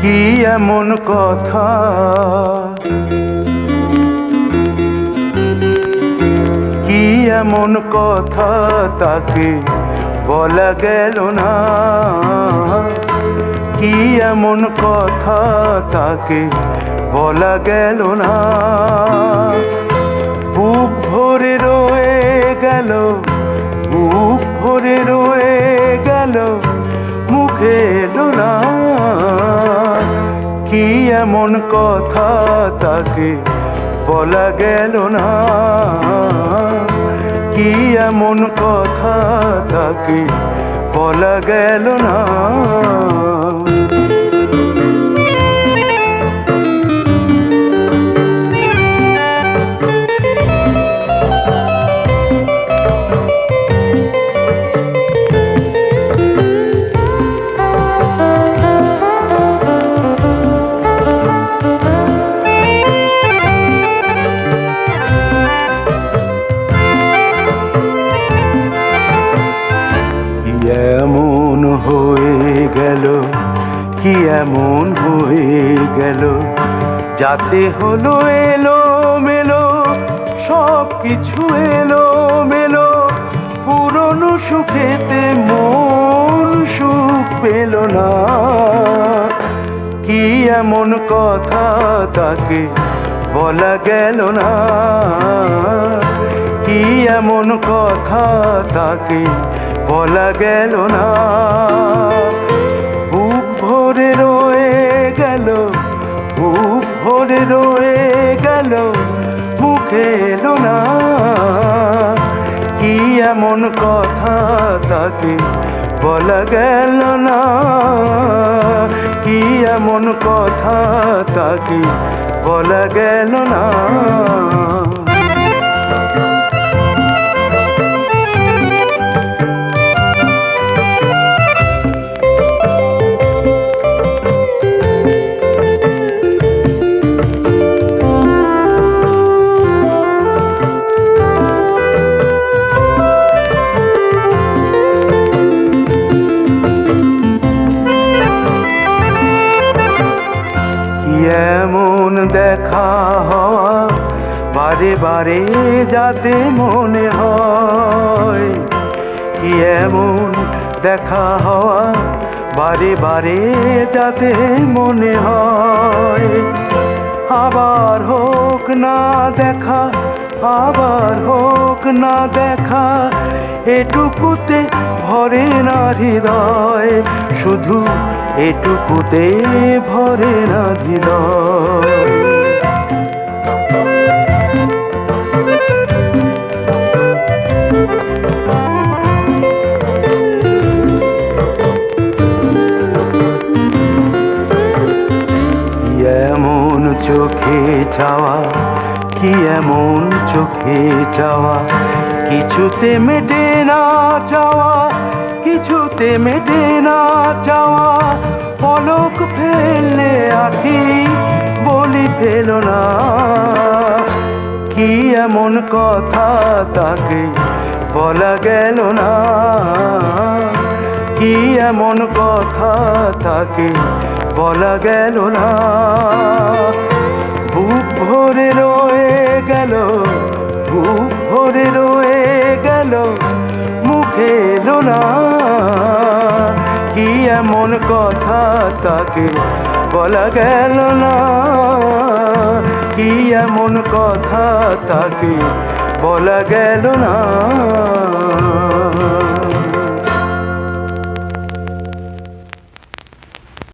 কি এমন কথা এমন কথা তাকে বলা গেল না। কি এমন কথা তাকে বলা গেল না। বুক ভরে রয়ে গেল, বুক ভরে রয়ে গেল, মুখে এলো না কি এমন কথা তাকে বলা গেল না। কি এমন কথা তাকে বলা গেল না? কি এমন হয়ে গেল? যাতে হলো এলো মেলো সব কিছু এলো মেলো পুরনো সুখেতে মন সুখ পেল না। কি এমন কথা তাকে বলা গেল না। কি এমন কথা তাকে বলা গেল না। এলো না। কি এমন কথা তাকে বলা গেল না। কি এমন কথা তাকে বলা গেল না। বারে যাতে মনে হয় কি এমন দেখা হওয়া বারে বারে যাতে মনে হয়। আবার হোক না দেখা, আবার হোক না দেখা, এটুকুতে ভরে না হৃদয়, শুধু এটুকুতে ভরে না হৃদয়। কি এমন চোখে যাওয়া। কিছুতে মেটে না চাওয়া কিছুতে মেটে না চাওয়া পলক ফেললে আখি, বলি ফেল না। কি এমন কথা তাকে বলা গেল না। কি এমন কথা তাকে বলা গেল না। এমন কথা তাকে বলা গেল না। কি এমন কথা তাকে বলা গেল না।